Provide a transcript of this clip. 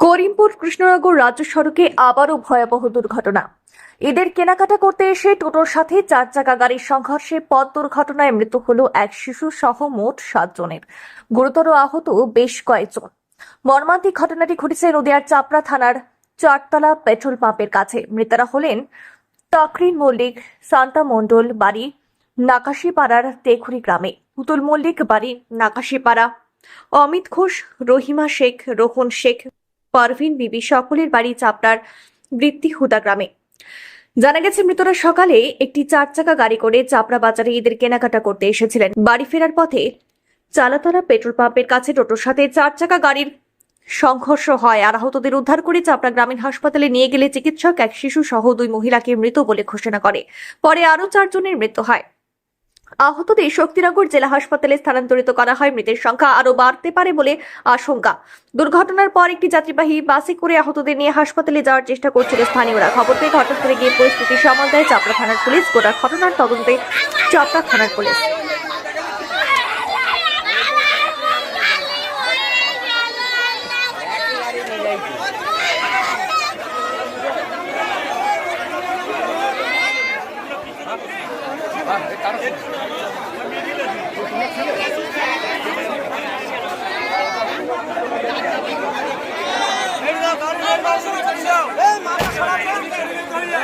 করিমপুর কৃষ্ণনগর রাজ্য সড়কে আবারও ভয়াবহ দুর্ঘটনা। ঈদের কেনাকাটা করতে এসে টোটোর সাথে চার চাকা গাড়ির সংঘর্ষে পথ দুর্ঘটনায় মৃত্যু হল এক শিশু সহ মোট সাতজনের। গুরুতর আহত বেশ কয়েকজন। মর্মান্তিক ঘটনাটি ঘটেছে নদিয়ার চাপড়া থানার চারতলা পেট্রোল পাম্পের কাছে। মৃতারা হলেন তাকরিন মল্লিক সান্তা মণ্ডল, বাড়ি নাকাশিপাড়ার তেখুরি গ্রামে। পুতুল মল্লিক, বাড়ি নাকাশিপাড়া। অমিত ঘোষ, রহিমা শেখ, রোহন শেখ পারভিন বিবি সকলের বাড়ি চাপড়ার বৃত্তি হুদা গ্রামে। জানা গেছে, মৃতরা সকালে একটি চার চাকা গাড়ি করে চাপড়া বাজারে ঈদের কেনাকাটা করতে এসেছিলেন। বাড়ি ফেরার পথে চালাতলা পেট্রোল পাম্পের কাছে টোটোর সাথে চার চাকা গাড়ির সংঘর্ষ হয়। আর আহতদের উদ্ধার করে চাপড়া গ্রামীণ হাসপাতালে নিয়ে গেলে চিকিৎসক এক শিশু সহ দুই মহিলাকে মৃত বলে ঘোষণা করে। পরে আরও চারজনের মৃত্যু হয়। আহতদের শক্তিনগর জেলা হাসপাতালে স্থানান্তরিত করা হয়, মৃতের সংখ্যা আরও বাড়তে পারে বলে আশঙ্কা। দুর্ঘটনার পর একটি যাত্রীবাহী বাসে করে আহতদের নিয়ে হাসপাতালে যাওয়ার চেষ্টা করছিল স্থানীয়রা। খবর পেয়ে ঘটনাস্থলে গিয়ে পরিস্থিতি সামাল দেয় চাপড়া থানার পুলিশ। গোটা ঘটনার তদন্তে চাপড়া থানার পুলিশ। Ah, কারও